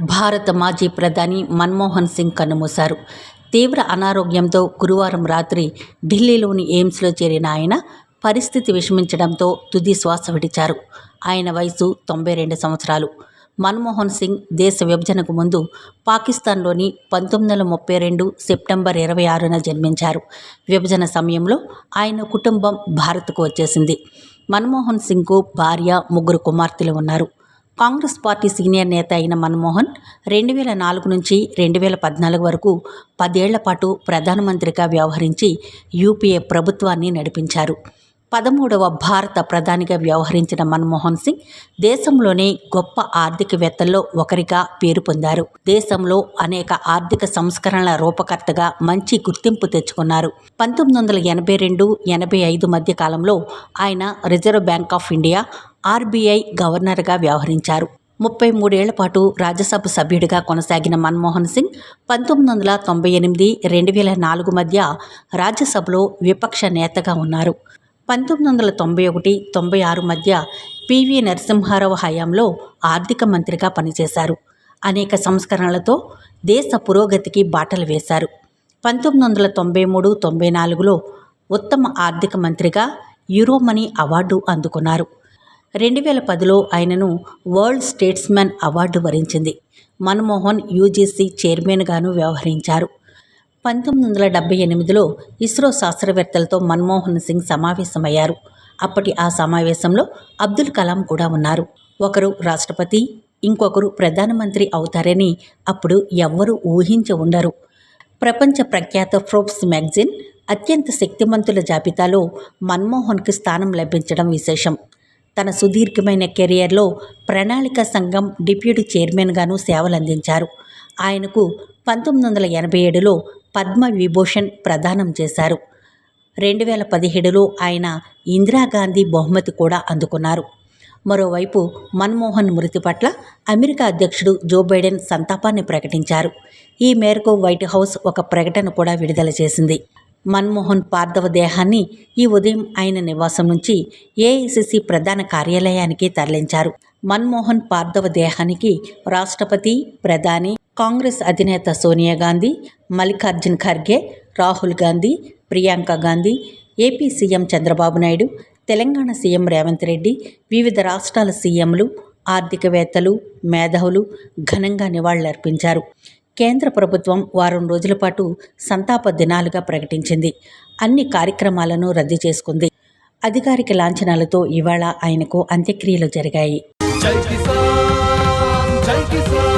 భారత మాజీ ప్రధాని మన్మోహన్ సింగ్ కన్నుమూశారు. తీవ్ర అనారోగ్యంతో గురువారం రాత్రి ఢిల్లీలోని ఎయిమ్స్లో చేరిన ఆయన పరిస్థితి విషమించడంతో తుది శ్వాస విడిచారు. ఆయన వయసు తొంభై రెండు సంవత్సరాలు. మన్మోహన్ సింగ్ దేశ విభజనకు ముందు పాకిస్తాన్లోని పంతొమ్మిది వందల ముప్పై రెండు సెప్టెంబర్ ఇరవై ఆరున జన్మించారు. విభజన సమయంలో ఆయన కుటుంబం భారత్కు వచ్చేసింది. మన్మోహన్ సింగ్కు భార్య ముగ్గురు కుమార్తెలు ఉన్నారు. కాంగ్రెస్ పార్టీ సీనియర్ నేత అయిన మన్మోహన్ రెండు వేల నాలుగు నుంచి రెండు వేల పద్నాలుగు వరకు పదేళ్ళ పాటు ప్రధానమంత్రిగా వ్యవహరించి యూపీఏ ప్రభుత్వాన్ని నడిపించారు. పదమూడవ భారత ప్రధానిగా వ్యవహరించిన మన్మోహన్ సింగ్ దేశంలోనే గొప్ప ఆర్థికవేత్తల్లో ఒకరిగా పేరు పొందారు. దేశంలో అనేక ఆర్థిక సంస్కరణల రూపకర్తగా మంచి గుర్తింపు తెచ్చుకున్నారు. పంతొమ్మిది వందల ఎనభై రెండు ఎనభై ఐదు మధ్య కాలంలో ఆయన Reserve Bank of India RBI గవర్నర్గా వ్యవహరించారు. ముప్పై మూడేళ్ళ పాటు రాజ్యసభ సభ్యుడిగా కొనసాగిన మన్మోహన్ సింగ్ పంతొమ్మిది వందల తొంభై ఎనిమిది రెండు వేల నాలుగు మధ్య రాజ్యసభలో విపక్ష నేతగా ఉన్నారు. పంతొమ్మిది వందల తొంభై ఒకటి తొంభై ఆరు మధ్య పివి నరసింహారావు హయాంలో ఆర్థిక మంత్రిగా పనిచేశారు. అనేక సంస్కరణలతో దేశ పురోగతికి బాటలు వేశారు. పంతొమ్మిది వందల తొంభై మూడు తొంభై నాలుగులో ఉత్తమ ఆర్థిక మంత్రిగా యూరోమనీ అవార్డు అందుకున్నారు. రెండు వేల పదిలో ఆయనను వరల్డ్ స్టేట్స్మెన్ అవార్డు వరించింది. మన్మోహన్ యూజీసీ చైర్మన్గాను వ్యవహరించారు. పంతొమ్మిది వందల డెబ్బై ఎనిమిదిలో ఇస్రో శాస్త్రవేత్తలతో మన్మోహన్ సింగ్ సమావేశమయ్యారు. అప్పటి ఆ సమావేశంలో అబ్దుల్ కలాం కూడా ఉన్నారు. ఒకరు రాష్ట్రపతి ఇంకొకరు ప్రధానమంత్రి అవుతారని అప్పుడు ఎవ్వరూ ఊహించి ఉండరు. ప్రపంచ ప్రఖ్యాత ఫ్రోబ్స్ మ్యాగజిన్ అత్యంత శక్తిమంతుల జాబితాలో మన్మోహన్కి స్థానం లభించడం విశేషం. తన సుదీర్ఘమైన కెరియర్లో ప్రణాళిక సంఘం డిప్యూటీ చైర్మన్గాను సేవలందించారు. ఆయనకు పంతొమ్మిది వందల ఎనభై ఏడులో పద్మ విభూషణ్ ప్రదానం చేశారు. రెండు వేల పదిహేడులో ఆయన ఇందిరాగాంధీ బహుమతి కూడా అందుకున్నారు. మరోవైపు మన్మోహన్ మృతి పట్ల అమెరికా అధ్యక్షుడు జో బైడెన్ సంతాపాన్ని ప్రకటించారు. ఈ మేరకు వైట్ హౌస్ ఒక ప్రకటన కూడా విడుదల చేసింది. మన్మోహన్ పార్థవ దేహాన్ని ఈ ఉదయం ఆయన నివాసం నుంచి ఏఐసిసి ప్రధాన కార్యాలయానికి తరలించారు. మన్మోహన్ పార్థవ దేహానికి రాష్ట్రపతి ప్రధాని కాంగ్రెస్ అధినేత Sonia Gandhi Mallikarjun Kharge Rahul Gandhi Priyanka Gandhi AP CM Chandrababu Naidu Telangana CM Revanth Reddy వివిధ రాష్ట్రాల సీఎంలు ఆర్థికవేత్తలు మేధావులు ఘనంగా నివాళులర్పించారు. కేంద్ర ప్రభుత్వం వారం రోజుల పాటు సంతాప దినాలుగా ప్రకటించింది. అన్ని కార్యక్రమాలను రద్దు చేసుకుంది. అధికారిక లాంఛనాలతో ఇవాళ ఆయనకు అంత్యక్రియలు జరిగాయి. జై కిసాన్